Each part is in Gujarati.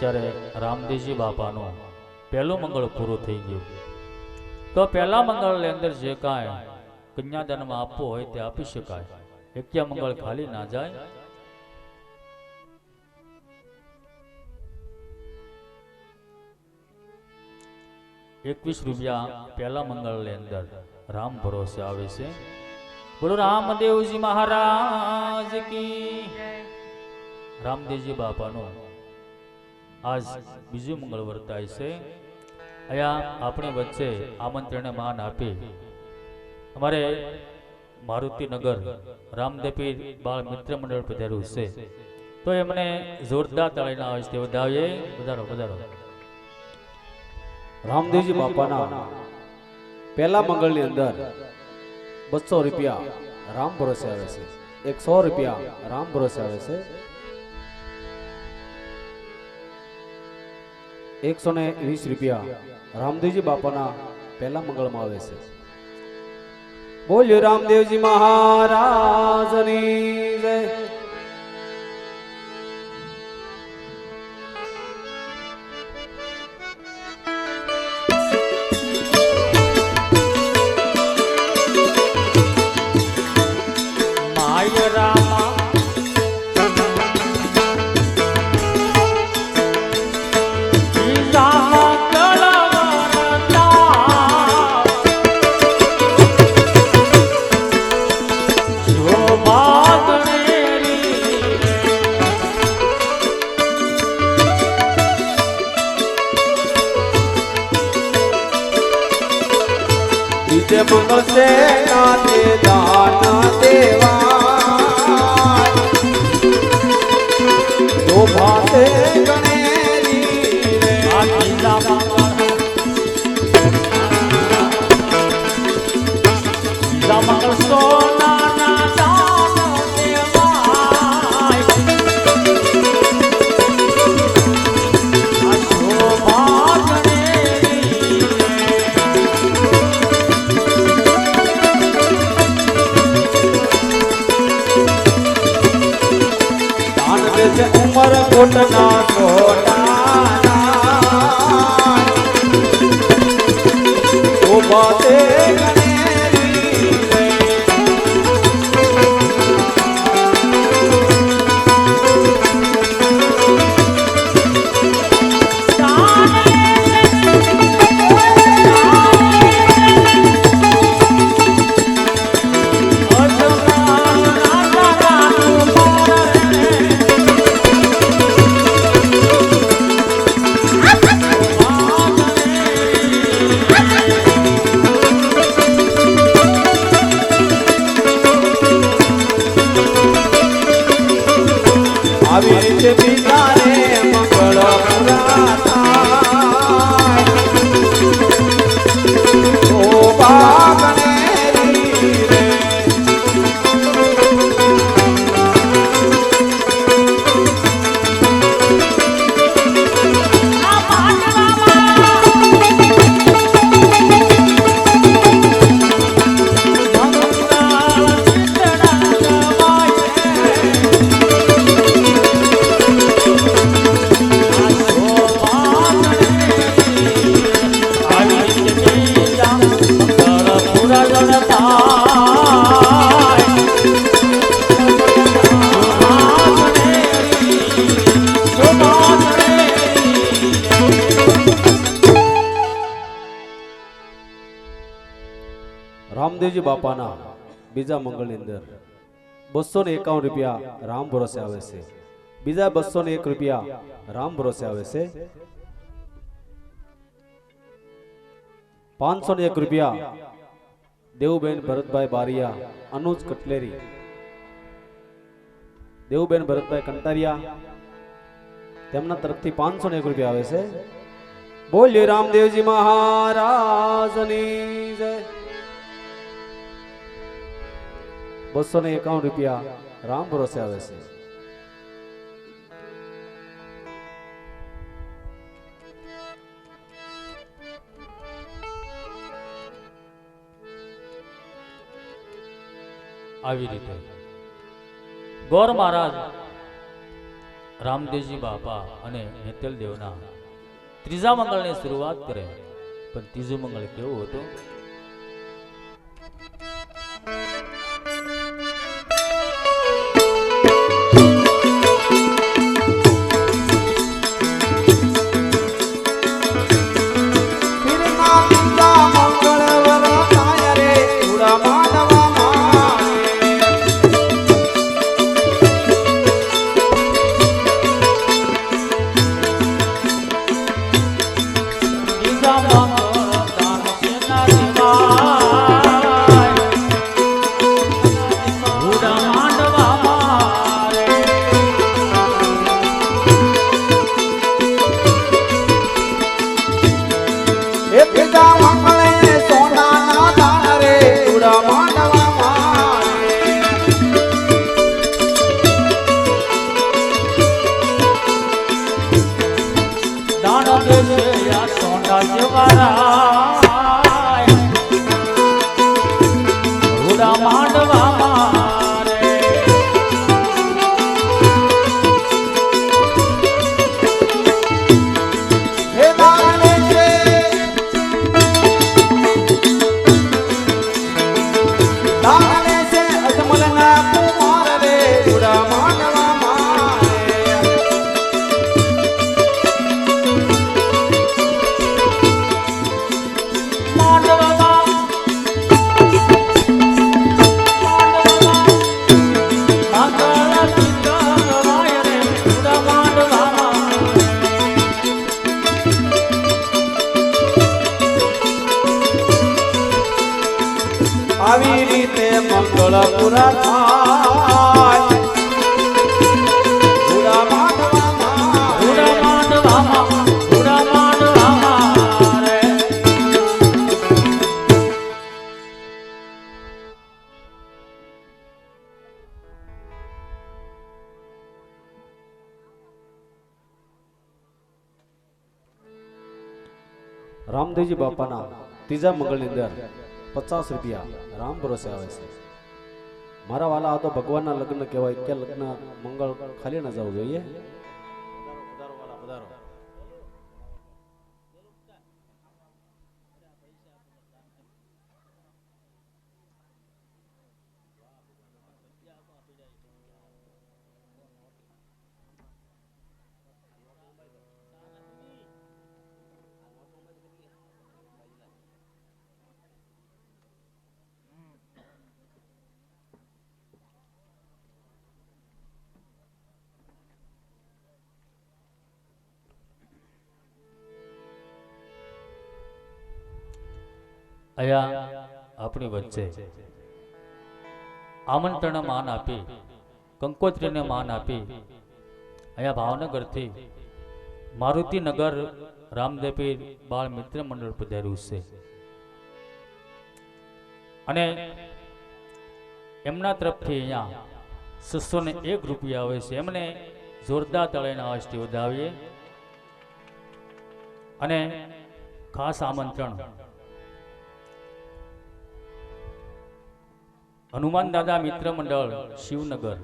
અત્યારે રામદેવજી બાપાનું પહેલું મંગળ પૂરું થઈ ગયું. તો પહેલા મંગળની અંદર જે કાંઈ કન્યાદાનમાં આપવું હોય તે આપી શકાય. એક્યા મંગળ ખાલી ના જાય. એકવીસ રૂપિયા પહેલા મંગળની અંદર રામ ભરોસે આવે છે. બોલો રામદેવજી મહારાજ કી. રામદેવજી બાપાનું આજ બીજું મંગળ વર્તાય છે. અહીંયા આપણી વચ્ચે આમંત્રણને માન આપી. અમારે મારુતિનગર રામદેપી બાળ મિત્ર મંડળ પધાર્યું છે. તો એમને જોરદાર તાળીના આવે છે વધાવીએ. વધારો વધારો. રામદેવજી બાપાના પહેલા મંગળની અંદર બસો રૂપિયા રામ ભરોસે આવે છે. એક સો રૂપિયા રામ ભરોસે આવે છે. એકસો ને વીસ રૂપિયા રામદેવજી બાપાના પહેલા મંગળમાં આવે છે. બોલ્યો રામદેવજી મહારાજની જય. માય રામા ಒಟ್ಟನಾಥ રામદેવજી બાપાના બીજા મંગળની અંદર બસો ને એકાવન રૂપિયા રામ ભરોસે આવે છે બીજા બસો ને એક રૂપિયા રામ ભરોસે આવે છે પાંચસો ને એક રૂપિયા દેવુબેન ભરતભાઈ બારિયા, અનુજ કટલેરી. દેવુબેન ભરતભાઈ કંટારિયા, તેમના તરફથી પાંચસો ને એક રૂપિયા આવે છે. બોલ્યો રામદેવજી મહારાજની જય. બસો ને એકાવન રૂપિયા રામ ભરોસે આવે છે. આવી રીતે. ગોર મહારાજ, રામદેવજી બાપા અને નેતલ દેવના ત્રીજા મંગળની શરૂઆત કરે. પણ ત્રીજું મંગળ કેવું હતું? મંગળ પૂરા થાય. રામદેવજી બાપાના ત્રીજા મંગળની અંદર પચાસ રૂપિયા રામ ભરોસે આવે છે. મારા વાલા આ તો ભગવાનના લગ્ન કહેવાય કે લગ્ન મંગળ ખાલી ના જવું જોઈએ. અહીંયા આપણી વચ્ચે. આમંત્રણ માન આપી, કંકોત્રીને માન આપી અહીંયા ભાવનગરથી મારુતિનગર રામદેવી બાળ મિત્ર મંડળ પધાર્યું છે. અને એમના તરફથી અહીંયા છસો ને એક રૂપિયા આવે છે. એમને જોરદાર તળેના અવાજથી વધાવીએ. અને ખાસ આમંત્રણ હનુમાન દાદા મિત્ર મંડળ શિવનગર.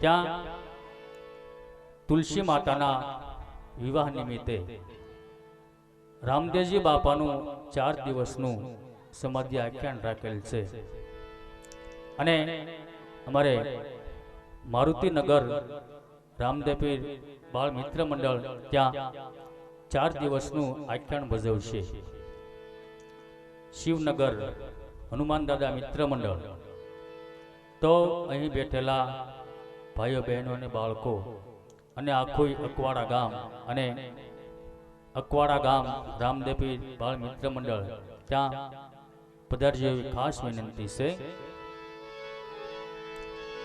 ત્યાં તુલસી માતાના વિવાહ નિમિત્તે રામદેવજી બાપાનું ચાર દિવસનું સમાધિ આખ્યાન રાખેલ છે. અને અમારે મારુતિનગર રામદેપીર બાળ મિત્ર મંડળ ત્યાં ચાર દિવસનું આખ્યાન ભજવશે. શિવનગર, હનુમાન દાદા મિત્ર મંડળ. તો અહીં બેઠેલા ભાઈઓ બહેનો અને બાળકો અને આખું અકવાડા ગામ અને અકવાડા ગામ રામદેવી બાળ મિત્ર મંડળ ત્યાં પધારજો એવી ખાસ વિનંતી છે.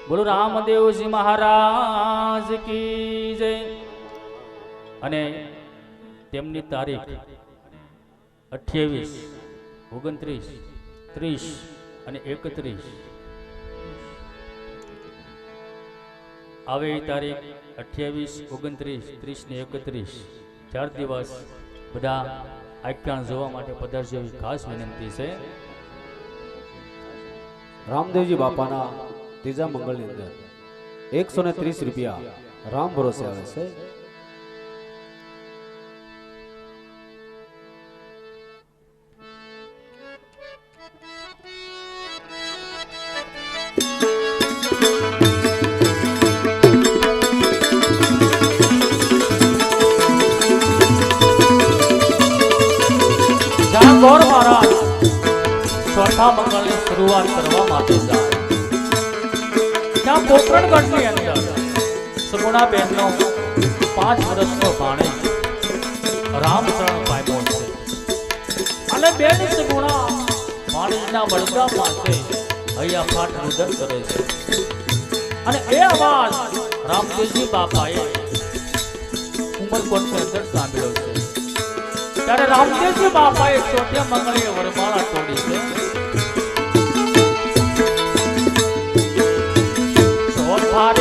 બોલો રામદેવજી મહારાજ કી જય. અને તેમની તારીખ અઠ્યાવીસ ઓગણત્રીસ, ત્રીસ અને એકત્રીસ. આવે તારીખ અઠ્યાવીસ, ઓગણત્રીસ, ત્રીસ ને એકત્રીસ. ચાર દિવસ બધા આખ્યાન જોવા માટે પધારજો એવી ખાસ વિનંતી છે. રામદેવજી બાપાના ત્રીજા મંગળની અંદર એકસો ને ત્રીસ રૂપિયા રામ ભરોસે આવે છે. ગોર મહારાજ, ચોથા મંગળની શરૂઆત કરવા માટે રામચરણ પામ્યો છે. અને બેન સગુણા ભાણેજના વડગા હૈયા ફાટ રુદન કરે છે. અને એ અવાજ રામદેવજી બાપાએ ઉમરકોટની અંદર સાંભળ્યો છે. ત્યારે રામદેવજી બાપાએ ચોથે મંગળે વરમાળા તોડી છે. ચોથા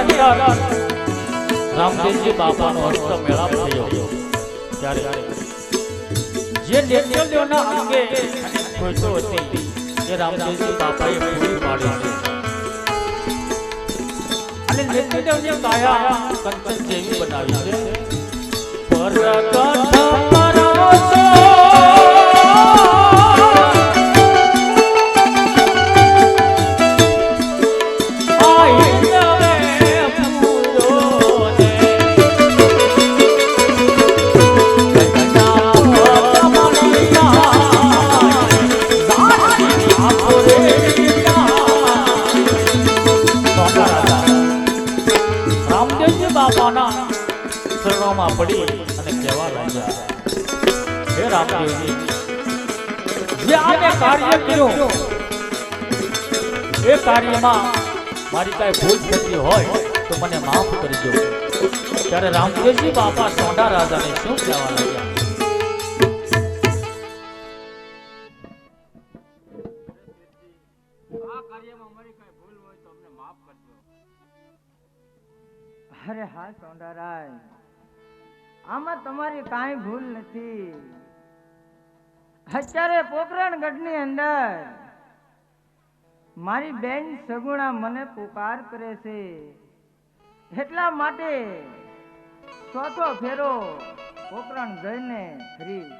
અંદર રામદેવજી બાપાનો હસ્ત મેળાપ થયો. ત્યારે જે નિત્યદેવના અંગે ખોટો હતી, એ રામદેવજી બાપાએ પૂરી પાડી છે. અને નિત્યદેવને કાયા કંચન જેવી બનાવી છે. પરગટ પરાસો કાર્ય એ કાર્યમાં મારી કાંઈ ભૂલ થતી હોય તો મને માફ કરજો. ત્યારે રામદેવજી બાપા સોંડા રાજાને શું કહેવા લાગ્યા? અરે હા સોંડારાય આમાં તમારી કાંઈ ભૂલ નથી. અત્યારે પોકરણગઢની અંદર મારી બેન સગુણા મને પુકાર કરે છે. એટલા માટે ચોથો ફેરો પોકરણ જઈને ફરી